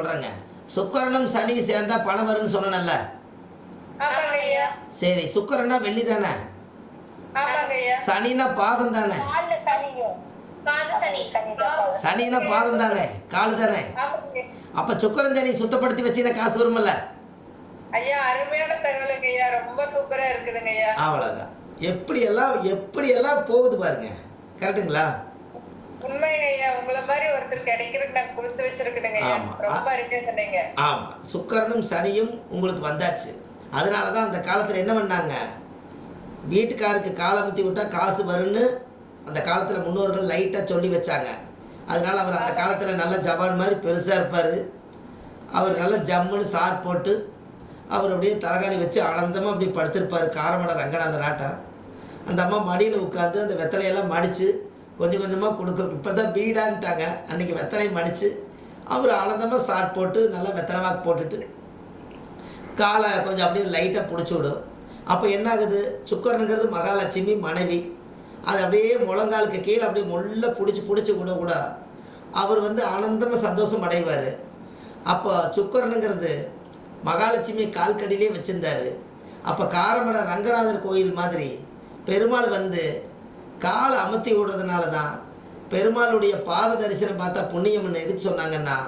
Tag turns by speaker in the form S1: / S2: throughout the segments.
S1: சொல்கிறேங்க சுக்கரனும் சனி சேர்ந்தா பணம் வரும்னு சொன்னேன்ல. சரி சுக்கரன்னா வெள்ளி தானே? சனினா பாதம் தானே? சனினா பாதம். தானே? காலு தானே? அப்போ சுக்கரன் சனி சுத்தப்படுத்தி வச்சீங்கன்னா காசு வருமில்ல
S2: ஐயா அருமையான தகவலுங்க ஐயா ரொம்ப சூப்பரா இருக்குதுங்க ஐயா
S1: அவ்வளோதான் எப்படியெல்லாம் எப்படியெல்லாம் போகுது பாருங்க. கரெக்டுங்களா? ஆமாம் சுக்கரனும் சனியும் உங்களுக்கு வந்தாச்சு. அதனால தான் அந்த காலத்தில் என்ன பண்ணாங்க? வீட்டுக்காருக்கு காலமுத்தி விட்டால் காசு வரும்னு அந்த காலத்தில் முன்னோர்கள் லைட்டாக சொல்லி வச்சாங்க. அதனால அவர் அந்த காலத்தில் நல்ல ஜவான் மாதிரி பெருசாக இருப்பார். அவர் நல்ல ஜம்முன்னு சாட் போட்டு அவர் அப்படியே தலகாணி வச்சு ஆனந்தமாக அப்படி படுத்திருப்பார். காரமட ரங்கநாதர் ஆட்டம். அந்த அம்மா மடியில் உட்காந்து அந்த வெத்தலையெல்லாம் மடித்து கொஞ்சம் கொஞ்சமாக கொடுக்க இப்போ தான் பீடான்ட்டாங்க. அன்றைக்கி வெத்தலை மடித்து அவர் ஆனந்தமாக சாட் போட்டு நல்லா வெத்தலை வாக்கு போட்டுட்டு காலை கொஞ்சம் அப்படியே லைட்டாக பிடிச்சி விடும். அப்போ என்ன ஆகுது சுக்கரனுங்கிறது மகாலட்சுமி மனைவி. அது அப்படியே முழங்காலுக்கு கீழே அப்படியே முள்ள பிடிச்சி பிடிச்சி கூட கூட அவர் வந்து ஆனந்தமாக சந்தோஷம் அடைவார். அப்போ சுக்கரனுங்கிறது மகாலட்சுமி கால்கடியிலே வச்சுருந்தாரு. அப்போ காரமட ரங்கநாதர் கோயில் மாதிரி பெருமாள் வந்து காலை அமர்த்தி விடுறதுனால தான் பெருமாளுடைய பாத தரிசனம் பார்த்தா புண்ணியம்னு எதுக்கு சொன்னாங்கன்னா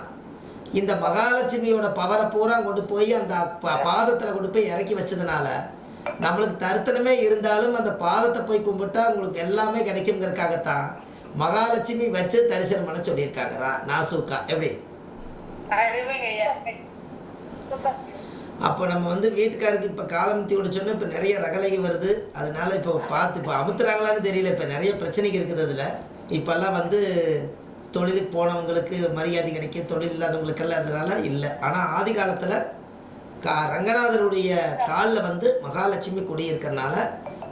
S1: இந்த மகாலட்சுமியோட பவரை பூரா கொண்டு போய் அந்த ப பாதத்தில் கொண்டு போய் இறக்கி வச்சதுனால நம்மளுக்கு தருத்தனமே இருந்தாலும் அந்த பாதத்தை போய் கும்பிட்டா உங்களுக்கு எல்லாமே கிடைக்குங்கிறதுக்காகத்தான் மகாலட்சுமி வச்சு தரிசனம் பண்ண சொல்லியிருக்காங்கரா நாசூக்கா எப்படி?
S3: சூப்பர்.
S1: அப்போ நம்ம வந்து வீட்டுக்காருக்கு இப்போ காலமுத்தி விட சொன்னால் இப்போ நிறைய ரகலகி வருது. அதனால இப்போ பார்த்து இப்போ அமுத்துறாங்களான்னு தெரியல. இப்போ நிறைய பிரச்சனைகள் இருக்குது அதில். இப்போல்லாம் வந்து தொழிலுக்கு போனவங்களுக்கு மரியாதை கிடைக்க தொழில் இல்லாதவங்களுக்கெல்லாம் அதனால் இல்லை. ஆனால் ஆதி காலத்தில் கா ரங்கநாதருடைய காலில் வந்து மகாலட்சுமி குடியிருக்கிறனால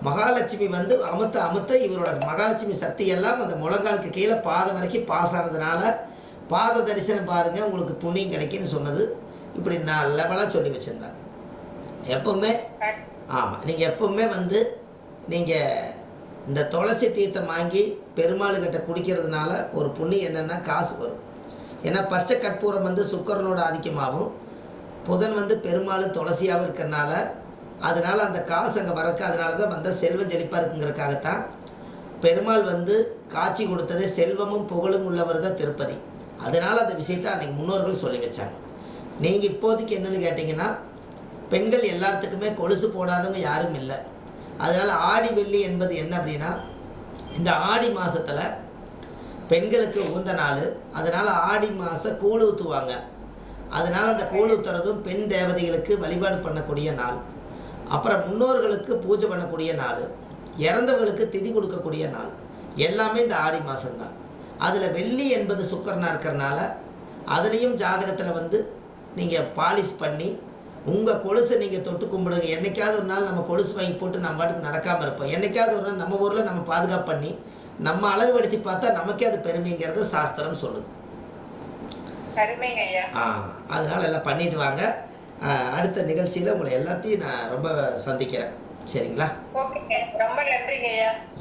S1: மகாலட்சுமி வந்து அமுத்த அமுத்த இவரோட மகாலட்சுமி சக்தி எல்லாம் அந்த முழங்காலுக்கு கீழே பாதம் வரைக்கும் பாஸ் ஆனதுனால பாத தரிசனம் பாருங்கள் உங்களுக்கு புண்ணியம் கிடைக்குன்னு சொன்னது. இப்படி நான் லெவலாக சொல்லி வச்சுருந்தாங்க எப்பவுமே ஆமாம் நீங்கள் எப்பவுமே வந்து நீங்கள் இந்த துளசி தீர்த்தம் வாங்கி பெருமாளுக்கிட்ட குடிக்கிறதுனால ஒரு புண்ணியம் என்னென்னா காசு வரும். ஏன்னா பச்சை கற்பூரம் வந்து சுக்கரனோட ஆதிக்கமாகவும் புதன் வந்து பெருமாள் துளசியாகவும் இருக்கிறனால அதனால் அந்த காசு அங்கே வரக்கு அதனால தான் வந்த செல்வம் செழிப்பாக இருக்குங்கிறக்காகத்தான் பெருமாள் வந்து காட்சி கொடுத்ததே செல்வமும் புகழும் உள்ளவர் தான் திருப்பதி. அதனால் அந்த விஷயத்தை அன்றைக்கி முன்னோர்கள் சொல்லி வச்சாங்க. நீங்கள் இப்போதைக்கு என்னென்னு கேட்டிங்கன்னா பெண்கள் எல்லாத்துக்குமே கொலுசு போடாதவங்க யாரும் இல்லை. அதனால் ஆடி வெள்ளி என்பது என்ன அப்படின்னா இந்த ஆடி மாதத்தில் பெண்களுக்கு உகந்த நாள் அதனால் ஆடி மாதம் கூழ் ஊற்றுவாங்க அதனால் அந்த கூழ் ஊற்றுறதும் பெண் தேவதைகளுக்கு வழிபாடு பண்ணக்கூடிய நாள். அப்புறம் முன்னோர்களுக்கு பூஜை பண்ணக்கூடிய நாள் இறந்தவர்களுக்கு திதி கொடுக்கக்கூடிய நாள். எல்லாமே இந்த ஆடி மாதம்தான் அதில் வெள்ளி என்பது சுக்கரனாக இருக்கிறனால அதுலேயும் ஜாதகத்தில் வந்து நீங்கள் பாலிஷ் பண்ணி உங்கள் கொலுசை நீங்கள் தொட்டு கும்பிடுங்க. என்னைக்காவது ஒரு நாள் நம்ம கொலுசு வாங்கி போட்டு நம்ம பாட்டுக்கு நடக்காமல் இருப்போம். என்னைக்காவது ஒரு நாள் நம்ம ஊரில் நம்ம பாதுகாப்பு பண்ணி நம்ம அழகுபடுத்தி பார்த்தா நமக்கே அது பெருமைங்கிறது சாஸ்திரம் சொல்லுது. ஆ அதனால் எல்லாம் பண்ணிட்டு வாங்க. அடுத்த நிகழ்ச்சியில் உங்களை எல்லாத்தையும் நான் ரொம்ப சந்திக்கிறேன். சரிங்களா?
S2: ரொம்ப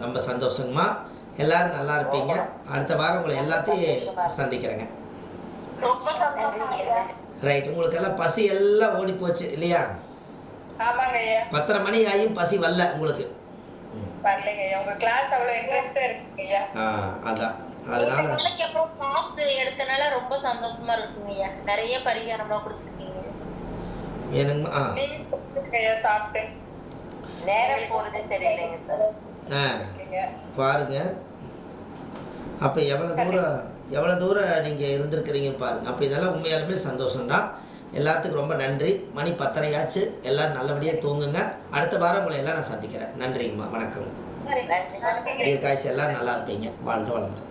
S1: ரொம்ப சந்தோஷங்கம்மா. எல்லாரும் நல்லா இருப்பீங்க. அடுத்த வாரம் உங்களை எல்லாத்தையும் சந்திக்கிறேங்க.
S3: ரொம்ப சந்தோஷம் ஐயா.
S1: ரைட் உங்களுக்கு எல்லாம் பசி எல்லாம் ஓடி போச்சு இல்லையா? பத்தரை மணி ஆகியும் பசி வரல உங்களுக்கு. அதான். அதனால
S4: எடுத்தனால ரொம்ப சந்தோஷமா இருக்குங்க நிறைய பரிகாரம்லாம் கொடுத்துருக்கீங்க.
S1: பாருங்க. அப்போ எவ்வளோ தூரம்? எவ்வளோ தூரம் நீங்கள் இருந்திருக்கிறீங்கன்னு பாருங்கள் அப்போ இதெல்லாம் உண்மையாலுமே சந்தோஷம்தான். எல்லாத்துக்கும் ரொம்ப நன்றி. மணி பத்தரையாச்சு. எல்லோரும் நல்லபடியாக தூங்குங்க. அடுத்த வாரம் உங்களை எல்லாம் நான் சந்திக்கிறேன். நன்றிங்கம்மா வணக்கம். தீர்காய்ச்சி எல்லாம் நல்லா இருப்பீங்க. வாழ்க வளமுடன்.